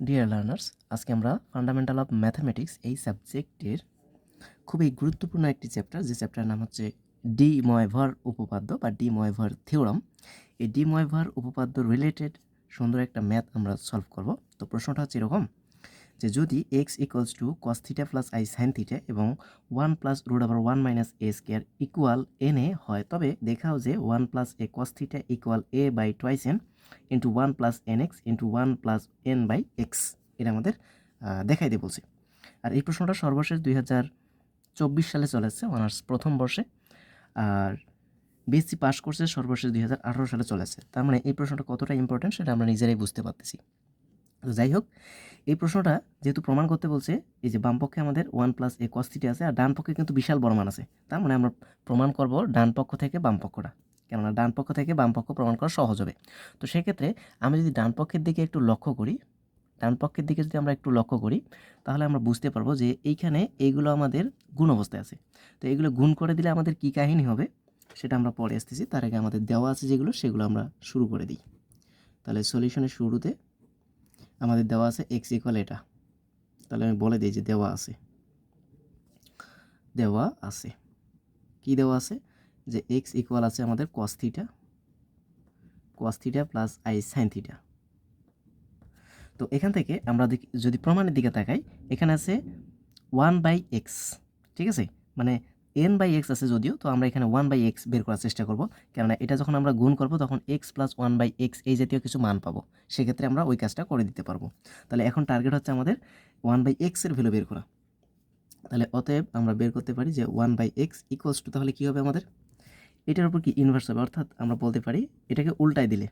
Dear learners আজকে আমরা fundamental of mathematics এই সাবজেক্টের খুবই গুরুত্বপূর্ণ একটি চ্যাপ্টার যে চ্যাপ্টারের নাম হচ্ছে ডি ময়ভার উপপাদ্য বা ডি ময়ভার থিওরাম এই ডি ময়ভার উপপাদ্য রিলেটেড সুন্দর একটা ম্যাথ আমরা সলভ করব। তো প্রশ্নটা হচ্ছে এরকম, যে যদি x equals to cos plus i sine theta এবং ওয়ান প্লাস রুট আবার one minus a square equal n a হয়, তবে দেখাও যে one plus a cos theta equal a by twice n into one plus n x into one plus n by x এটা আমাদের আহ, দেখাই দিয়ে বলছে। আর এই প্রশ্নটা সর্বশেষ দুই হাজার চব্বিশ সালে চলেছে অনার্স প্রথম বর্ষে। আর বিএসসি পাস করছে সর্বশেষ দুই হাজার আঠারো সালে চলেছে তার মানে এই প্রশ্নটা কতটা ইম্পর্টেন্ট সেটা আমরা নিজেরাই বুঝতে পারতেছি। তো যাই হোক এই প্রশ্নটা যেহেতু প্রমাণ করতে বলছে এই যে বাম পক্ষে আমাদের ওয়ান প্লাস এ কস্তিটি আছে আর ডান পক্ষে কিন্তু বিশাল বড় মান আছে। তার মানে আমরা প্রমাণ করব ডান পক্ষ থেকে বাম পক্ষটা। কেননা ডান পক্ষ থেকে বাম পক্ষ প্রমাণ করা সহজ হবে। তো সেক্ষেত্রে আমি যদি ডান পক্ষের দিকে একটু লক্ষ্য করি, ডান পক্ষের দিকে যদি আমরা একটু লক্ষ্য করি, তাহলে আমরা বুঝতে পারব যে এইখানে এইগুলো আমাদের গুণ অবস্থায় আছে। তো এগুলো গুণ করে দিলে আমাদের কী কাহিনী হবে? সেটা আমরা পরে আসতেছি। তার আগে আমাদের দেওয়া আছে যেগুলো, সেগুলো আমরা শুরু করে দিই। তাহলে সলিউশনের শুরুতে আমাদের দেওয়া আছে এক্স ইকুয়াল এটা। তাহলে আমি বলে দিই যে দেওয়া আছে। দেওয়া আছে। কি দেওয়া আছে? যে এক্স ইকুয়াল আছে আমাদের cos theta cos theta plus i sine theta তো এখান থেকে আমরা যদি প্রমাণের দিকে তাকাই, এখানে আছে ওয়ান বাই এক্স ঠিক আছে? মানে এন বাই এক্স আছে যদিও, তো আমরা এখানে ওয়ান বাই এক্স বের করার চেষ্টা করব। কেননা এটা যখন আমরা গুণ করব, তখন x plus one by x এই জাতীয় কিছু মান পাবো। সেক্ষেত্রে আমরা ওই কাজটা করে দিতে পারব। তাহলে এখন টার্গেট হচ্ছে আমাদের ওয়ান বাই এক্সের ভ্যালু বের করা। তাহলে অতএব আমরা বের করতে পারি যে one by x equals to তাহলে কী হবে আমাদের? এটার উপর কি ইনভার্স হবে? অর্থাৎ আমরা বলতে পারি এটাকে উল্টায় দিলে।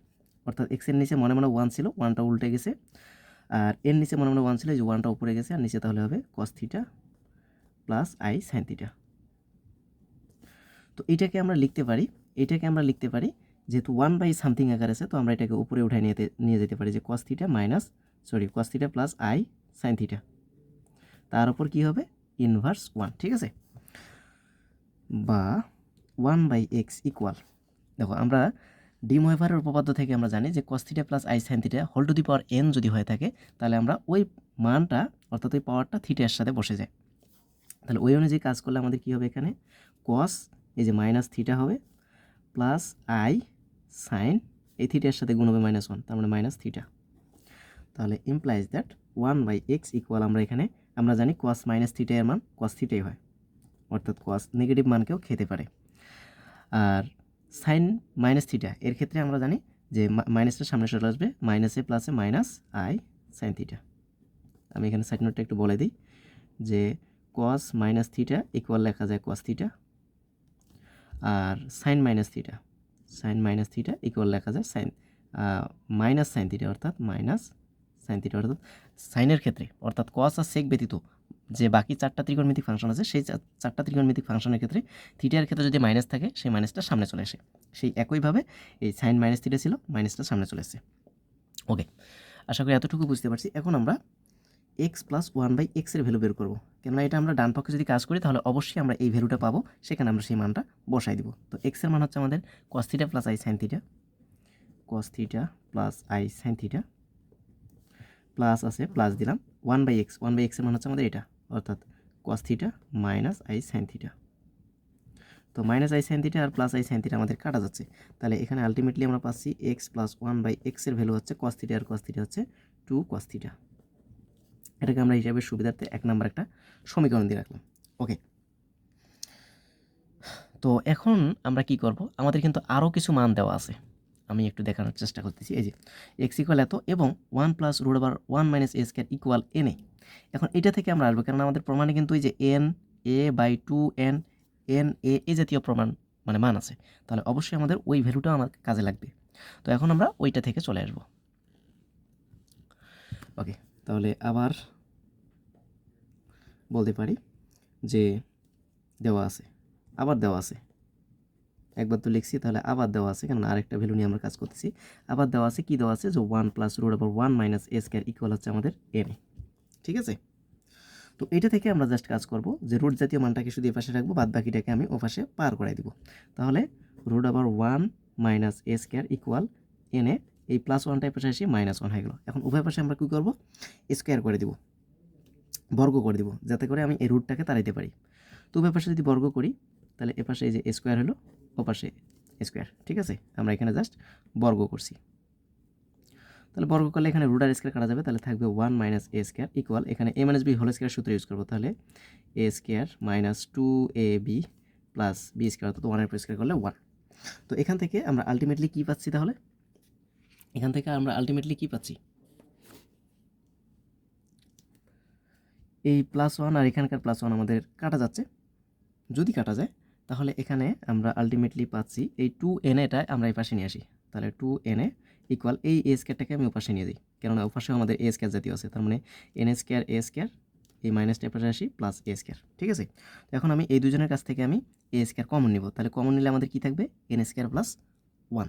অর্থাৎ এক্সের নিচে মনে মনে ওয়ান ছিল ওয়ানটা উল্টে গেছে। আর এর নিচে মনে মনে ওয়ান ছিল যে ওয়ানটা উপরে গেছে। আর নিচে তাহলে হবে cos theta plus i sine theta তো এটাকে আমরা লিখতে পারি, এটাকে আমরা লিখতে পারি, যেহেতু ওয়ান বাই সামথিং আকার আছে, তো আমরা এটাকে উপরে উঠায় নিয়ে নিয়ে যেতে পারি যে cos theta minus sorry cos theta plus i sine theta তার উপর কী হবে? ইনভার্স ওয়ান ঠিক আছে? বা ওয়ান বাই এক্স ইকুয়াল দেখো, আমরা ডিমোয়েভারের উপপাদ্য থেকে আমরা জানি যে cos theta plus i sine theta whole to the power n যদি হয়ে থাকে, তাহলে আমরা ওই মানটা, অর্থাৎ ওই পাওয়ারটা থিটার সাথে বসে যায়। তাহলে ওই অনুযায়ী কাজ করলে আমাদের কী হবে এখানে? কস এই যে মাইনাস থিটা হবে প্লাস আই সাইন এই থিটার সাথে গুণ হবে মাইনাস ওয়ান তার মানে মাইনাস থিটা তাহলে implies that one by x equal আমরা এখানে, আমরা জানি কস মাইনাস থিটা এর মান কস থিটাই হয়। অর্থাৎ কস নেগেটিভ মানকেও খেতে পারে। আর সাইন মাইনাস থিটা এর ক্ষেত্রে আমরা জানি যে মাইনাসটা সামনে চলে আসবে মাইনাসে প্লাসে মাইনাস আই সাইন থিটা আমি এখানে সাইড নোটটা একটু বলে দিই যে কস মাইনাস থিটা ইকুয়াল লেখা যায় কস থিটা আর sine minus theta sine minus theta equal লেখা যায় সাইন মাইনাস সাইন থিটা অর্থাৎ মাইনাস সাইন থিটা অর্থাৎ সাইনের ক্ষেত্রে, অর্থাৎ কস আর সেক ব্যতীত যে বাকি চারটা ত্রিকোণমিতিক ফাংশন আছে, সেই চারটা ত্রিকোণমিতিক ফাংশনের ক্ষেত্রে থিটার ক্ষেত্রে যদি মাইনাস থাকে, সেই মাইনাসটা সামনে চলে আসে। সেই একইভাবে এই সাইন মাইনাস থিটা ছিল মাইনাসটা সামনে চলে এসেছে ওকে আশা করি এতটুকু বুঝতে পারছি। এখন আমরা এক্স প্লাস ওয়ান বাই এক্সের ভ্যালু বের করব। কেননা এটা আমরা ডান পক্ষে যদি কাজ করি, তাহলে অবশ্যই আমরা এই ভ্যালুটা পাবো। সেখানে আমরা সেই মানটা বসাই দিব। তো এক্সের মান হচ্ছে আমাদের cos theta plus i sine theta cos theta plus i sine theta plus আছে প্লাস দিলাম। One by x one by এক্সের মান হচ্ছে আমাদের এটা, অর্থাৎ কস মাইনাস আই সাইন তো মাইনাস আই সাইন আর প্লাস আই সাইন আমাদের কাটা যাচ্ছে। তাহলে এখানে আলটিমেটলি আমরা পাচ্ছি এক্স প্লাস ওয়ান বাই এক্সের ভ্যালু হচ্ছে কস থিটা আর কস হচ্ছে টু কস থিটা এটাকে আমরা হিসাবের সুবিধার্থে এক নাম্বার একটা সমীকরণ দিয়ে রাখলাম। ওকে তো এখন আমরা কি করব? আমাদের কিন্তু আরও কিছু মান দেওয়া আছে। আমি একটু দেখানোর চেষ্টা করতেছি। এই যে এক্স ইকুয়াল এত এবং one plus root over one minus a square equal n a. এখন এটা থেকে আমরা আসব কারণ আমাদের প্রমাণে কিন্তু এই যে n a by two n n a এই জাতীয় প্রমাণ মানে মান আছে। তাহলে অবশ্যই আমাদের ওই ভ্যালুটা আমার কাজে লাগবে। তো এখন আমরা ওইটা থেকে চলে আসব। ওকে তাহলে আবার বলতে পারি যে দেওয়া আছে, আবার দেওয়া আছে। একবার তো লিখছি, তাহলে আবার দেওয়া আছে কারণ আরেকটা ভ্যালু নিয়ে আমরা কাজ করতেছি। আবার দেওয়া আছে, কি দেওয়া আছে? যে ওয়ান প্লাস রোড আবার one minus a square equal হচ্ছে আমাদের এন ঠিক আছে? তো এটা থেকে আমরা জাস্ট কাজ করব, যে রুট জাতীয় মানটাকে শুধু এপাশে রাখব, বাদ বাকিটাকে আমি ওপাশে পার করাই দিব। তাহলে রুট আবার one minus a square equal n a এই প্লাস ওয়ানটা এই পাশে এসে মাইনাস ওয়ান হয়ে গেলো। এখন উভয় পাশে আমরা কী করব? স্কোয়ার করে দিব, বর্গ করে দিব, যাতে করে আমি এই রুটটাকে তাড়াইতে পারি। তো উভয় পাশে যদি বর্গ করি, তাহলে এ পাশে এই যে স্কোয়ার হলো ও পাশে স্কোয়ার ঠিক আছে? আমরা এখানে জাস্ট বর্গ করছি। তাহলে বর্গ করলে এখানে রুটার স্কোয়ার কাটা যাবে, তাহলে থাকবে one minus a square equal এখানে a minus b whole square সূত্র ইউজ করব, তাহলে a square minus two a b plus b square অর্থাৎ ওয়ানের স্কোয়ার করলে ওয়ান তো এখান থেকে আমরা আলটিমেটলি কী পাচ্ছি তাহলে? এখান থেকে আমরা আলটিমেটলি কী পাচ্ছি? এই প্লাস ওয়ান আর এখানকার প্লাস ওয়ান আমাদের কাটা যাচ্ছে। যদি কাটা যায় তাহলে এখানে আমরা আলটিমেটলি পাচ্ছি এই টু এন এটাই আমরা এই পাশে নিয়ে আসি। তাহলে টু এন এ ইকুয়াল এই এ স্কোয়ারটাকে আমি ওপাশে নিয়ে দিই। কেননা ওপাশেও আমাদের এ স্কোয়ার জাতীয় আছে, তার মানে এন স্কোয়ার এ স্কোয়ার এই মাইনাসটা পাশে আসি প্লাস এ স্কোয়ার ঠিক আছে? তো এখন আমি এই দুজনের কাছ থেকে আমি এ স্কোয়ার কমন নিব। তাহলে কমন নিলে আমাদের কী থাকবে? এন স্কোয়ার প্লাস ওয়ান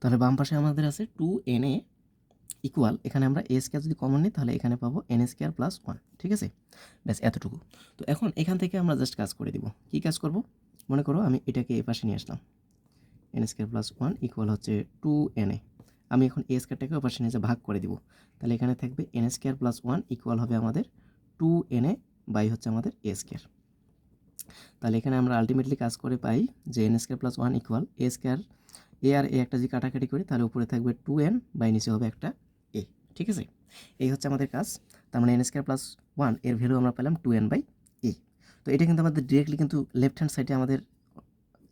তাহলে বাম পাশে আমাদের আছে টু এন এ ইকুয়াল এখানে আমরা এ স্কোয়ার যদি কমন নিই, তাহলে এখানে পাবো এন স্কোয়ার প্লাস ওয়ান ঠিক আছে? ব্যাস, এতটুকু। তো এখন এখান থেকে আমরা জাস্ট কাজ করে দিব। কী কাজ করব? মনে করো আমি এটাকে এ পাশে নিয়ে আসলাম। N square plus one equal হচ্ছে টু এন এ আমি এখন এ স্কোয়ারটাকে ও পাশে নিয়ে এসে ভাগ করে দিব। তাহলে এখানে থাকবে n square plus one equal হবে আমাদের টু এন এ বাই হচ্ছে আমাদের এ স্কোয়ার তাহলে এখানে আমরা আলটিমেটলি কাজ করে পাই যে n square plus one equal a square a R a একটা যদি কাটাকাটি করি, তাহলে উপরে থাকবে টু এন বাই নিচে হবে একটা এ ঠিক আছে? এই হচ্ছে আমাদের কাজ। তার মানে এন স্কোয়ার প্লাস ওয়ানের ভ্যালু আমরা পেলাম টু এন বাই এ তো এটা কিন্তু আমাদের ডিরেক্টলি কিন্তু লেফট হ্যান্ড সাইডে আমাদের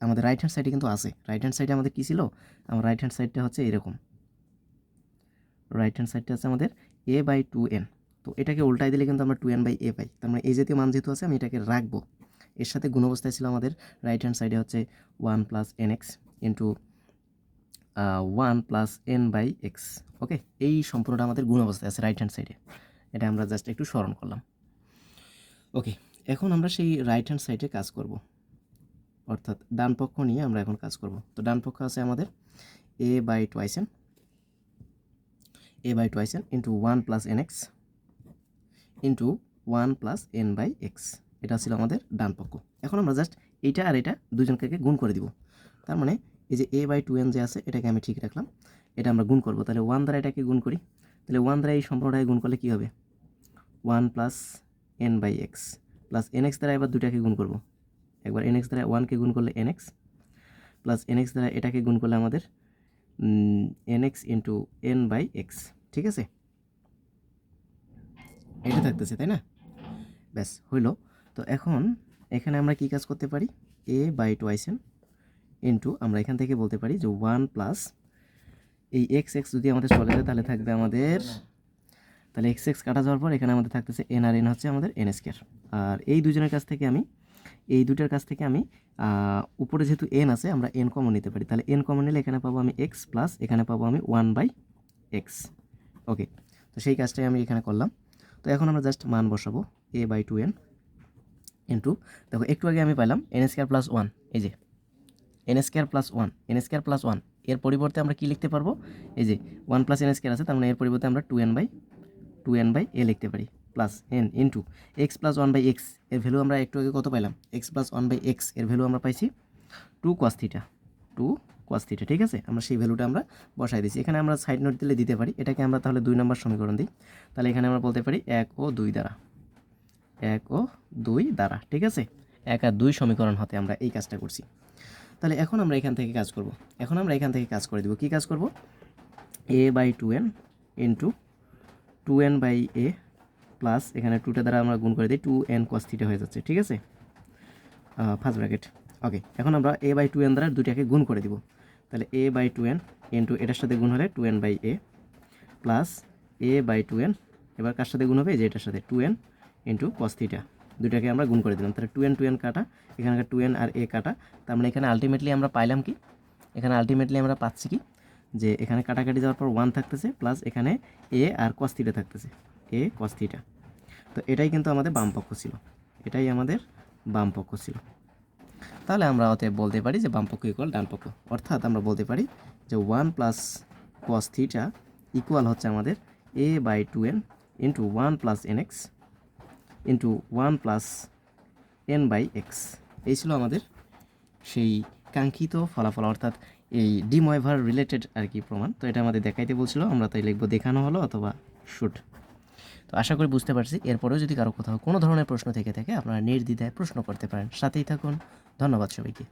আমাদের রাইট হ্যান্ড সাইডে কিন্তু আছে। রাইট হ্যান্ড সাইডে আমাদের কী ছিল? আমার রাইট হ্যান্ড সাইডটা হচ্ছে এরকম। রাইট হ্যান্ড সাইডটা আছে আমাদের এ বাই টু এন তো এটাকে উল্টাই দিলে কিন্তু আমরা টু এন বাই এ পাই। তার মানে এই জাতীয় মান যেহেতু আছে, আমি এটাকে রাখব। এর সাথে গুণ অবস্থায় ছিল আমাদের রাইট হ্যান্ড সাইডে হচ্ছে one plus n x into one plus n by x okay এই সম্পূর্ণটা আমাদের গুণ অবস্থায় আছে রাইট হ্যান্ড সাইডে এটা আমরা জাস্ট একটু স্মরণ করলাম। ওকে এখন আমরা সেই রাইট হ্যান্ড সাইডে কাজ করব। অর্থাৎ ডান পক্ষ নিয়ে আমরা এখন কাজ করব। তো ডান পক্ষ আছে আমাদের a by twice n a by twice n into one plus n x into one plus n by x এটা ছিল আমাদের ডান পক্ষ। এখন আমরা জাস্ট এইটা আর এটা দুজনকে গুণ করে দিব। তার মানে এই যে এ বাই টু এন যে আছে, এটাকে আমি ঠিক রাখলাম। এটা আমরা গুণ করব। তাহলে ওয়ান দ্বারা এটাকে গুণ করি। তাহলে ওয়ান দ্বারা এই সম্পূর্ণটাকে গুণ করলে কী হবে? One plus n by x plus n x দ্বারা এবার দুটাকে গুণ করব। একবার এন এক্স দ্বারা ওয়ানকে গুণ করলে n x plus n x দ্বারা এটাকে গুণ করলে আমাদের n x into n by x ঠিক আছে? এটা থাকতেছে, তাই না? ব্যাস, হইল। তো এখন এখানে আমরা কি কাজ করতে পারি? এ বাই টোয়াইসেন ইন্টু আমরা এখান থেকে বলতে পারি যে ওয়ান প্লাস এই এক্স এক্স যদি আমাদের চলে যায়, তাহলে থাকবে আমাদের তাহলে এক্স এক্স কাটা যাওয়ার পর এখানে আমাদের থাকতেছে এন আর এন হচ্ছে আমাদের এন স্কোয়ার আর এই দুজনের কাছ থেকে আমি, এই দুটার কাছ থেকে আমি উপরে যেহেতু এন আছে, আমরা এন কমন নিতে পারি। তাহলে এন কমন নিলে এখানে পাবো আমি এক্স প্লাস এখানে পাবো আমি ওয়ান বাই এক্স ওকে তো সেই কাজটাই আমি এখানে করলাম। তো এখন আমরা জাস্ট মান বসাবো a by two n into দেখো একটু আগে আমি পাইলাম এন স্কোয়ার প্লাস ওয়ান এই যে। N square plus one n square plus ওয়ানের পরিবর্তে আমরা কী লিখতে পারব? এই যে ওয়ান প্লাস এন স্কোয়ার আছে, তার মানে এর পরিবর্তে আমরা two n by two n by a লিখতে পারি plus n into x plus one by এক্সের ভ্যালু আমরা একটু আগে কত পাইলাম? এক্স প্লাস ওয়ান বাই এক্সের ভ্যালু আমরা পাইছি two cos theta two cos theta ঠিক আছে? আমরা সেই ভ্যালুটা আমরা বসাই দিচ্ছি এখানে আমরা সাইড নোট দিলে দিতে পারি, এটাকে আমরা তাহলে দুই নম্বর সমীকরণ দিই। তাহলে এখানে আমরা বলতে পারি এক ও দুই দ্বারা, এক ও দুই দ্বারা, ঠিক আছে? এক আর দুই সমীকরণ হতে আমরা এই কাজটা করছি। তাহলে এখন আমরা এখান থেকে কাজ করব। এখন আমরা এখান থেকে কাজ করে দেবো। কী কাজ করব? A by two n into two two n by a plus এখানে টুটা দ্বারা আমরা গুণ করে দিই টু এন কস থিটা হয়ে যাচ্ছে, ঠিক আছে? ফার্স্ট ব্র্যাকেট ওকে এখন আমরা এ বাই টু এন দ্বারা দুইটাকে গুণ করে দিব। তাহলে a by two n into এটার সাথে গুণ হলে two n by a plus a by two n এবার কার সাথে গুণ হবে? যে এটার সাথে। টু এন ইন্টু কস দুটাকে আমরা গুণ করে দিলাম। তাহলে টু এন টু এন কাটা এখানকার টু এন আর এ কাটা। তার মানে এখানে আলটিমেটলি আমরা পাইলাম কি? এখানে আলটিমেটলি আমরা পাচ্ছি কি? যে এখানে কাটাকাটি যাওয়ার পর ওয়ান থাকতেছে প্লাস এখানে এ আর কস থিটা থাকতেছে। এ কস থিটা তো এটাই কিন্তু আমাদের বাম পক্ষ ছিল। এটাই আমাদের বাম পক্ষ ছিল। তাহলে আমরা অতএব বলতে পারি যে বাম পক্ষ ইকুয়াল ডান পক্ষ। অর্থাৎ আমরা বলতে পারি যে one plus cos theta equal হচ্ছে আমাদের a by two n into one plus n x into one plus n by x এই ছিল আমাদের সেই কাঙ্ক্ষিত ফলাফল, অর্থাৎ এই ডিময়ভার রিলেটেড আর কি প্রমাণ। তো এটা আমাদের দেখাইতে বলছিল, আমরা তাই লিখব দেখানো হলো অথবা শুট তো আশা করি বুঝতে পারছি, এরপরেও যদি কারও কোথাও কোনো ধরনের প্রশ্ন থেকে থাকে, আপনারা নির্দ্বিধায় প্রশ্ন করতে পারেন। সাথেই থাকুন, ধন্যবাদ সবাইকে।